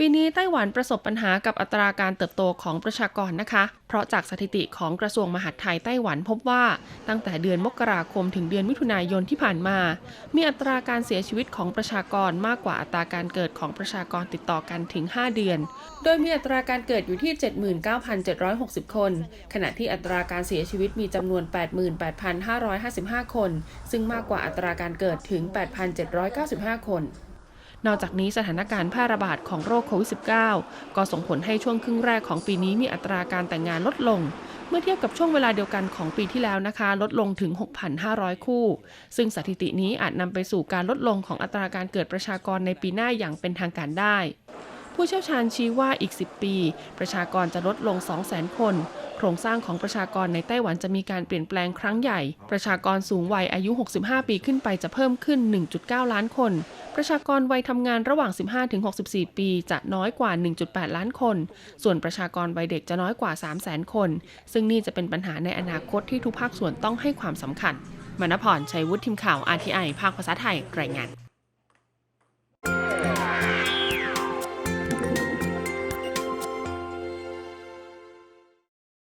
ปีนี้ไต้หวันประสบปัญหากับอัตราการเติบโตของประชากรนะคะ เพราะจากสถิติของกระทรวงมหาดไทยไต้หวันพบว่าตั้งแต่เดือนมกราคมถึงเดือนมิถุนายนที่ผ่านมา มีอัตราการเสียชีวิตของประชากรมากกว่าอัตราการเกิดของประชากรติดต่อกันถึง 5 เดือน โดยมีอัตราการเกิดอยู่ที่ 79,760 คน ขณะที่อัตราการเสียชีวิตมีจำนวน 88,555 คน ซึ่งมากกว่าอัตราการเกิดถึง 8,795 คน นอกจากนี้สถานการณ์แพร่ระบาดของโรคโควิด -19 ก็ส่งผลให้ช่วงครึ่งแรกของปีนี้มีอัตราการแต่งงานลดลง เมื่อเทียบกับช่วงเวลาเดียวกันของปีที่แล้วนะคะ ลดลงถึง 6,500 คู่ ซึ่งสถิตินี้อาจนำไปสู่การลดลงของอัตราการเกิดประชากรในปีหน้าอย่างเป็นทางการได้ ผู้เชี่ยวชาญชี้ว่าอีก 10 ปี ประชากรจะลดลง 200,000 คนโครงสร้างของประชากรในไต้หวันจะมีการเปลี่ยนแปลงครั้งใหญ่ ประชากรสูงวัยอายุ 65 ปีขึ้นไปจะเพิ่มขึ้น 1.9 ล้านคน ประชากรวัยทำงานระหว่าง 15-64 ปีจะน้อยกว่า 1.8 ล้านคน ส่วนประชากรวัยเด็กจะน้อยกว่า 300,000 คน ซึ่งนี่จะเป็นปัญหาในอนาคตที่ทุกภาคส่วนต้องให้ความสำคัญ มณพรชัยวุฒิทีมข่าว RTI ภาคภาษาไทย รายงาน